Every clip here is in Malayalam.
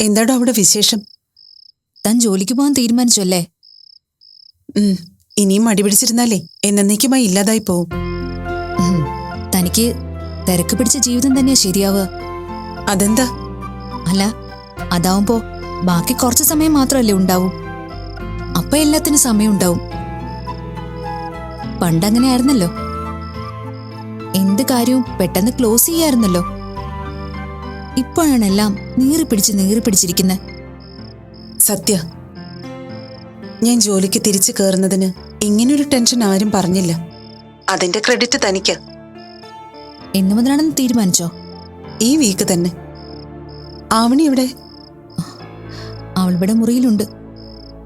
എന്താടോ അവിടെ വിശേഷം? താൻ ജോലിക്ക് പോകാൻ തീരുമാനിച്ചല്ലേ? ഇനിയും മടി പിടിച്ചിരുന്നാലേ എന്നേക്കുമായി ഇല്ലാതായി പോവും. തനിക്ക് തിരക്ക് പിടിച്ച ജീവിതം തന്നെയാ ശരിയാവുക. അതെന്താ? അല്ല അതാവുമ്പോ ബാക്കി കുറച്ച് സമയം മാത്രമല്ലേ ഉണ്ടാവും. അപ്പൊ എല്ലാത്തിനും സമയം ഉണ്ടാവും. പണ്ടങ്ങനെ ആയിരുന്നല്ലോ എന്ത് കാര്യവും പെട്ടെന്ന് ക്ലോസ് ചെയ്യായിരുന്നല്ലോ. ഇപ്പോഴാണ് എല്ലാം നീറി പിടിച്ച് നീറി പിടിച്ചിരിക്കുന്നത് സത്യ ഞാൻ ജോലിക്ക് തിരിച്ചു കയറുന്നതിന് ഇങ്ങനൊരു ടെൻഷൻ ആരും പറഞ്ഞില്ല. അതിന്റെ ക്രെഡിറ്റ് തനിക്ക്. എന്നു മുതലാണെന്ന് തീരുമാനിച്ചോ? ഈ വീക്ക് തന്നെ. ആവണി ഇവിടെ അവളിവിടെ മുറിയിലുണ്ട്.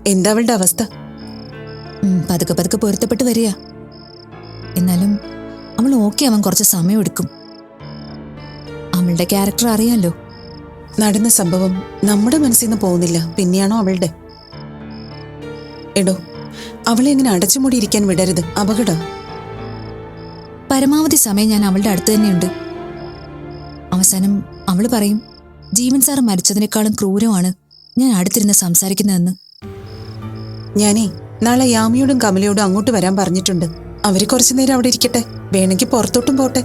എന്താ അവളുടെ അവസ്ഥ? പതുക്കെ പതുക്കെ പൊരുത്തപ്പെട്ട് വരിക. എന്നാലും അവൾ ഓക്കെ ആവാൻ കുറച്ച് സമയം എടുക്കും അവളുടെ ക്യാരക്ടർ അറിയാലോ. നടന്ന സംഭവം നമ്മുടെ മനസ്സിൽ നിന്ന് പോകുന്നില്ല. പിന്നെയാണോ അവളുടെ? എടോ അവളെ ഇങ്ങനെ അടച്ചുമൂടിയിരിക്കാൻ വിടരുത്. അപകടം. പരമാവധി സമയം ഞാൻ അവളുടെ അടുത്ത് തന്നെയുണ്ട്. അവസാനം അവൾ പറയും ജീവൻ സാർ മരിച്ചതിനേക്കാളും ക്രൂരമാണ് ഞാൻ അടുത്തിരുന്ന് സംസാരിക്കുന്നതെന്ന്. ഞാനേ നാളെ യാമിയോടും കമലയോടും അങ്ങോട്ട് വരാൻ പറഞ്ഞിട്ടുണ്ട്. അവർ കുറച്ചു നേരം അവിടെ ഇരിക്കട്ടെ. വേണമെങ്കിൽ പുറത്തോട്ടും പോട്ടെ.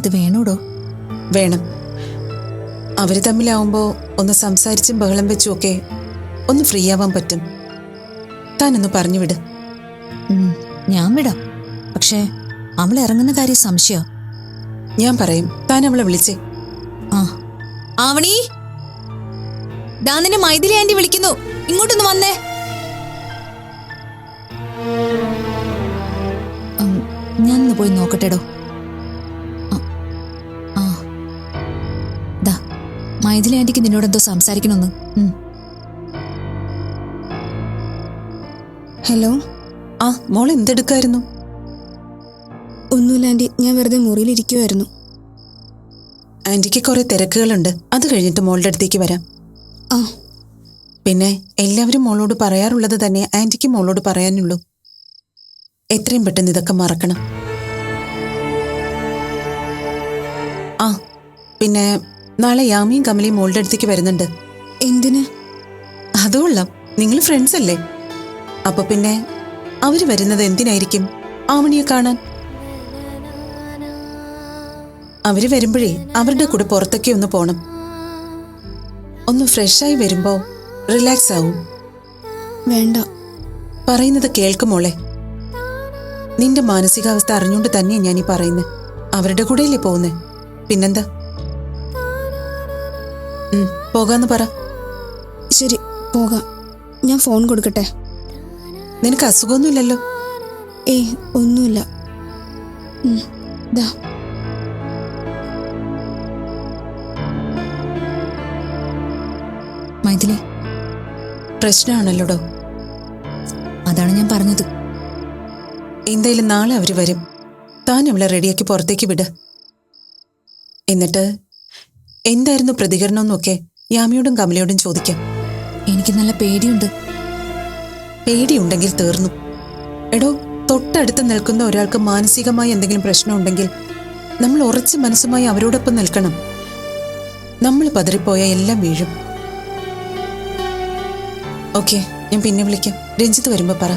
അത് വേണോടോ? വേണം. അവർ തമ്മിലാവുമ്പോ ഒന്ന് സംസാരിച്ചും ബഹളം വെച്ചും ഒക്കെ ഒന്ന് ഫ്രീ ആവാൻ പറ്റും. താനൊന്ന് പറഞ്ഞു വിട് ഞാൻ വിടാം. പക്ഷേ അവൾ ഇറങ്ങുന്ന കാര്യം സംശയം. ഞാൻ പറയും. താൻ അവളെ വിളിച്ചേ. ആ. ആവണി? ദാ നിന്നെ മൈഥിലി ആന്റി വിളിക്കുന്നു. ഇങ്ങോട്ടൊന്ന് വന്നേ. ഞാനൊന്ന് പോയി നോക്കട്ടെടോ. മൈഥിലി ആന്റിക്ക് നിന്നോട് എന്തോ സംസാരിക്കണമെന്ന്. ഹലോ? ആ മോൾ എന്തെടുക്കായിരുന്നു? ഒന്നുമില്ല ആന്റി ഞാൻ വെറുതെ മുറിയിലിരിക്കുമായിരുന്നു ആന്റിക്ക് കുറെ തിരക്കുകളുണ്ട്. അത് കഴിഞ്ഞിട്ട് മോളുടെ അടുത്തേക്ക് വരാം. ആ. പിന്നെ എല്ലാവരും മോളോട് പറയാറുള്ളത് തന്നെ ആന്റിക്ക് മോളോട് പറയാനുള്ളൂ. എത്രയും പെട്ടെന്ന് ഇതൊക്കെ മറക്കണം. ആ പിന്നെ നാളെ യാമിയും കമലയും മോളുടെ അടുത്തേക്ക് വരുന്നുണ്ട്. എന്തിന്? അതുകൊള്ളാം നിങ്ങൾ ഫ്രണ്ട്സ് അല്ലേ? അപ്പൊ പിന്നെ അവർ വരുന്നത് എന്തിനായിരിക്കും? ആവണിയെ കാണാൻ. അവർ വരുമ്പോഴേ അവരുടെ കൂടെ പുറത്തൊക്കെ ഒന്ന് പോണം. ഒന്ന് ഫ്രഷായി വരുമ്പോ റിലാക്സ് ആവും. വേണ്ട. പറയുന്നത് കേൾക്കുമോളെ നിന്റെ മാനസികാവസ്ഥ അറിഞ്ഞുകൊണ്ട് തന്നെയാണ് ഞാൻ ഈ പറയുന്നത് അവരുടെ കൂടെയല്ലേ പോകുന്നേ. പിന്നെന്താ? പോകാന്ന് പറ. ശരി പോകാം. ഞാൻ ഫോൺ കൊടുക്കട്ടെ? നിനക്ക് അസുഖമൊന്നുമില്ലല്ലോ? ഏയ് ഒന്നുമില്ല. ദാ. മൈഥിലി പ്രശ്നമാണല്ലോടോ? അതാണ് ഞാൻ പറഞ്ഞത്. എന്തായാലും നാളെ അവർ വരും. താൻ അവളെ റെഡിയാക്കി പുറത്തേക്ക് വിട്. എന്നിട്ട് എന്തായിരുന്നു പ്രതികരണം എന്നൊക്കെ യാമിയോടും കമലയോടും ചോദിക്കാം. എനിക്ക് നല്ല പേടിയുണ്ട്. പേടിയുണ്ടെങ്കിൽ തീർന്നു. എടോ തൊട്ടടുത്ത് നിൽക്കുന്ന ഒരാൾക്ക് മാനസികമായി എന്തെങ്കിലും പ്രശ്നമുണ്ടെങ്കിൽ നമ്മൾ ഉറച്ച മനസ്സുമായി അവരോടൊപ്പം നിൽക്കണം. നമ്മൾ പതറിപ്പോയ എല്ലാം വീഴും. ഓക്കെ ഞാൻ പിന്നെ വിളിക്കാം. രഞ്ജിത്ത് വരുമ്പോൾ പറ.